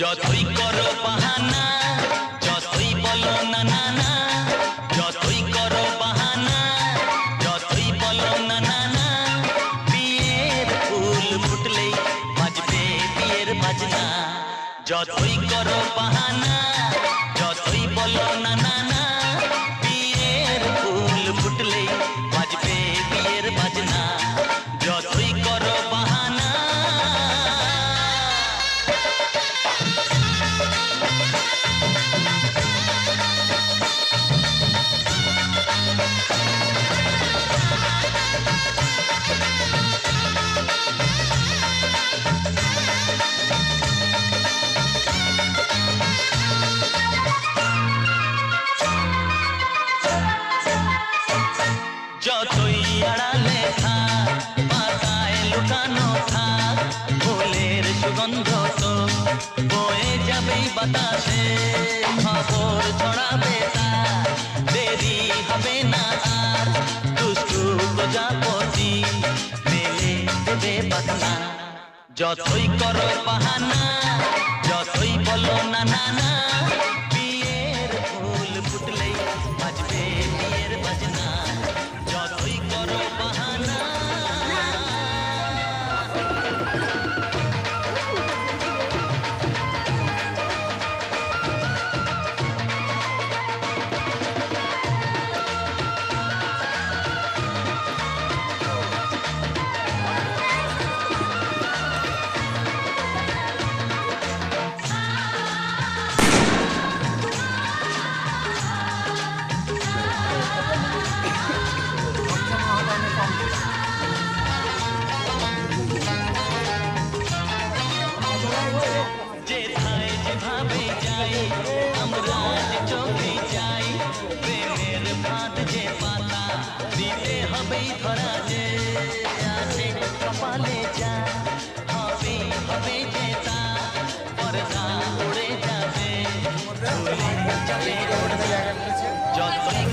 যতই যতই করো বাহানা যতই বলো না না না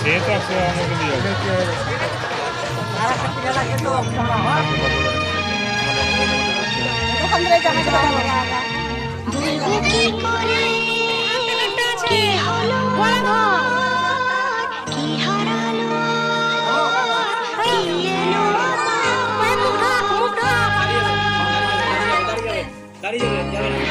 সে তো আছে আমাকে দিয়ে দাঁড়িয়ে যাবে যাবে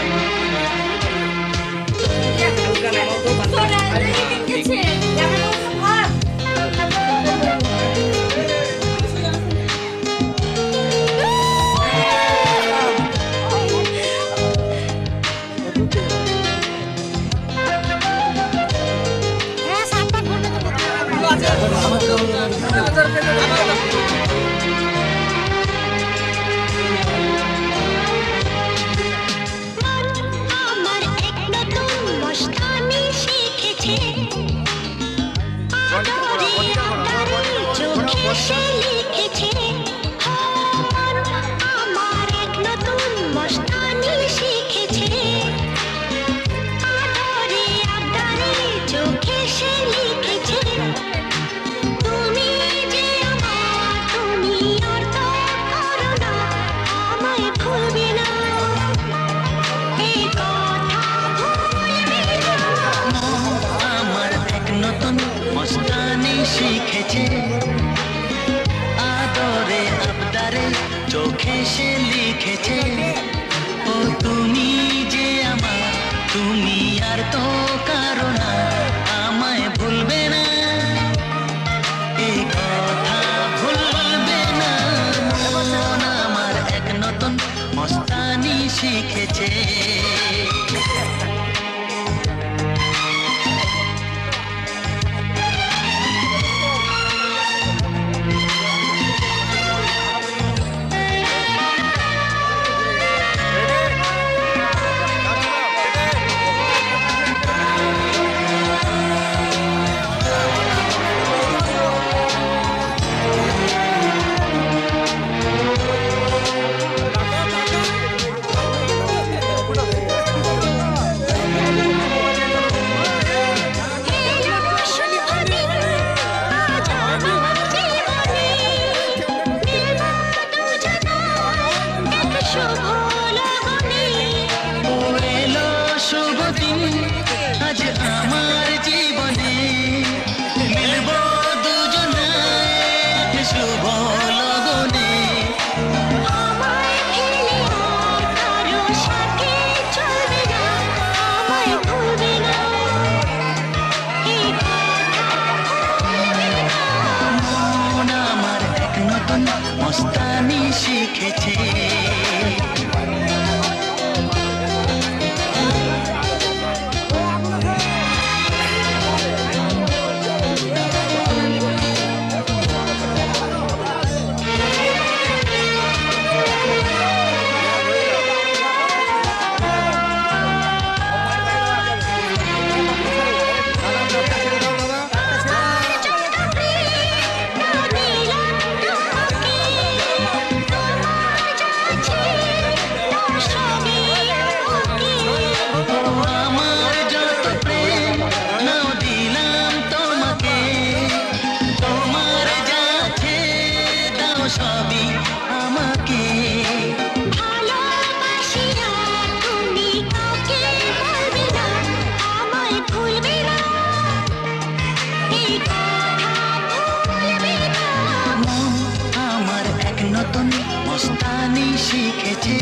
মস্তানি শিখেছে।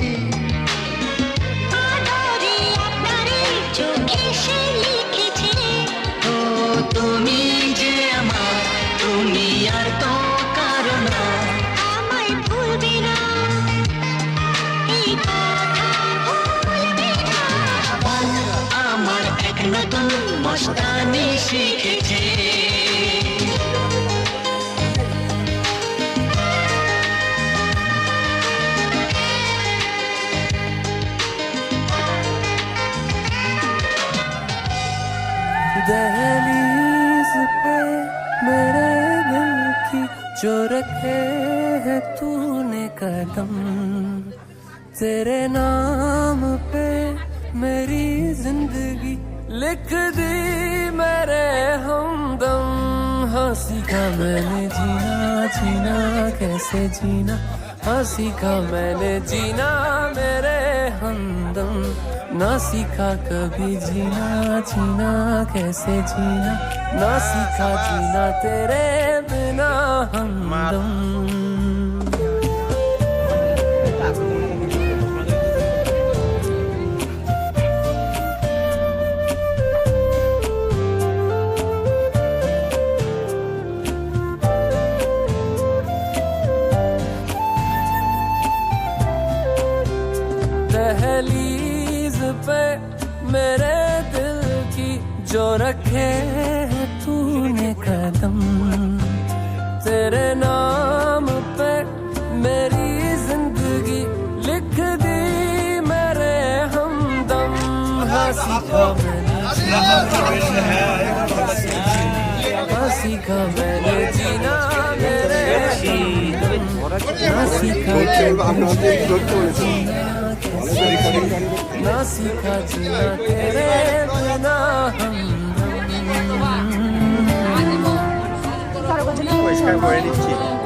তুমি যে আমার তুমি আর তো কারণ আমায় ভুলবে না। আমার এক নতুন মস্তানি শিখেছে। जो रखे है तूने कदम, तेरे नाम पे मेरी ज़िंदगी लिख दी मेरे हमदम। हाँ सीखा मैंने जीना जीना, कैसे जीना? हाँ सीखा मैंने जीना मेरे हमदम ना सीखा कभी जीना जीना कैसे जीना? ना सीखा जीना तेरे बिना हमदम रखे तूने कदम। तेरे नाम पे मेरी ज़िंदगी लिख दी, मेरे हमदम। हँसी का हँसी का मैंने जीना, मेरे हँसी का ना सीखा जीना, तेरे बिना পরিষ্কার করে দিচ্ছি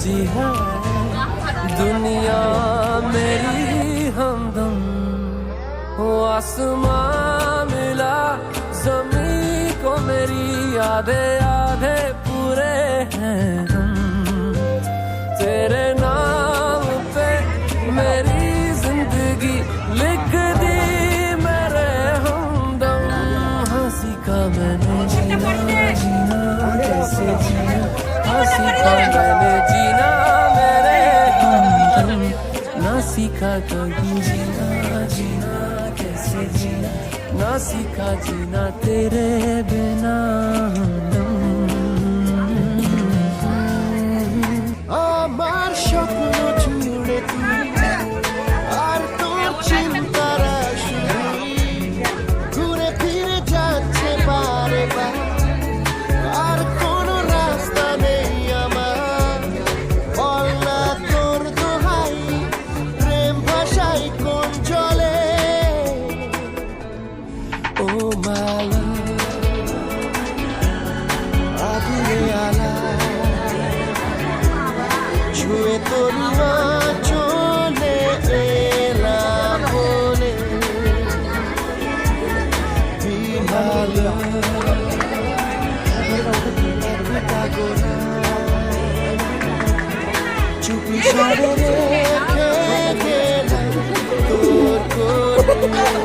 सजी है। दुनिया मेरी हमदम हो आसमां मिला। जमी को मेरी आधे आधे पूरे हैं। सीखा कभी जीना जीना कैसे जीना ना सीखा जीना तेरे बिना हमदम তোর চলে এলাম বিহালা চুপি সারে রেখে গেলাম। তোর কোলে।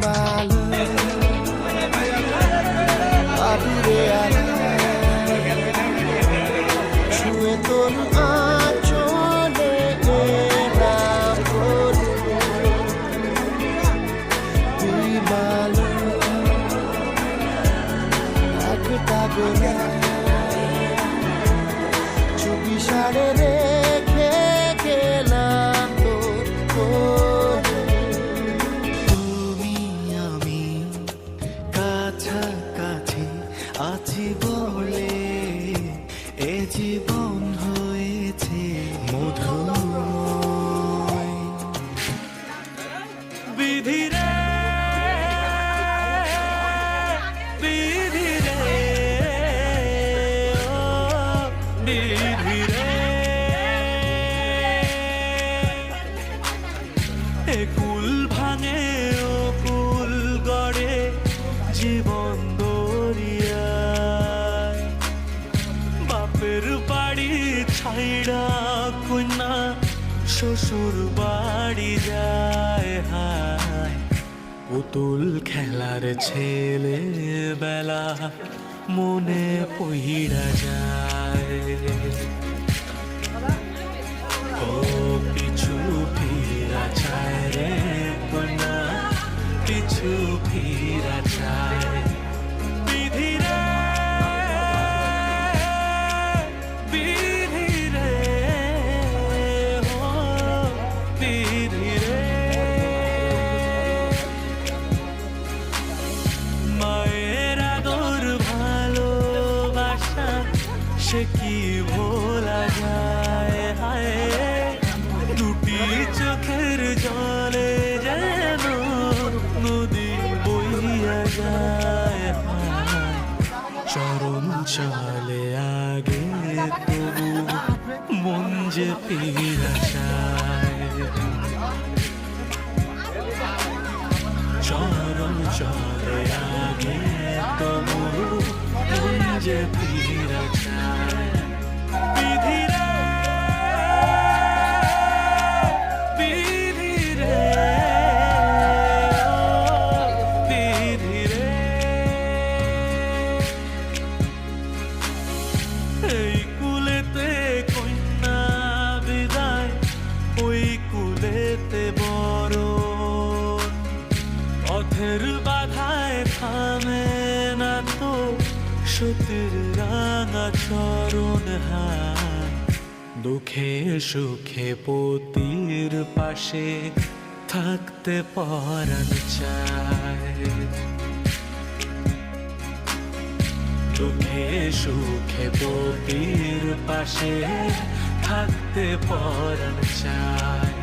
my love. I'll be there. True and 记 শ্বশুর বাড়ি যায়, হায়। পুতুল খেলার ছেলে বেলা মনে পহিরা যায়। ও পিছু ফিরা চায় রে পিছু ফিরা চায়। সে কি ভোলা যায়? হায়, দুটি চোখের জলে যেন নদী বইয়া যায়। চরণ চলে আগে তবু মন যে পেয়ে বিধিরা সুখে সুখে পতির পাশে থাকতে পারান চায়। দুঃখে সুখে পতির পাশে থাকতে পারান চায়।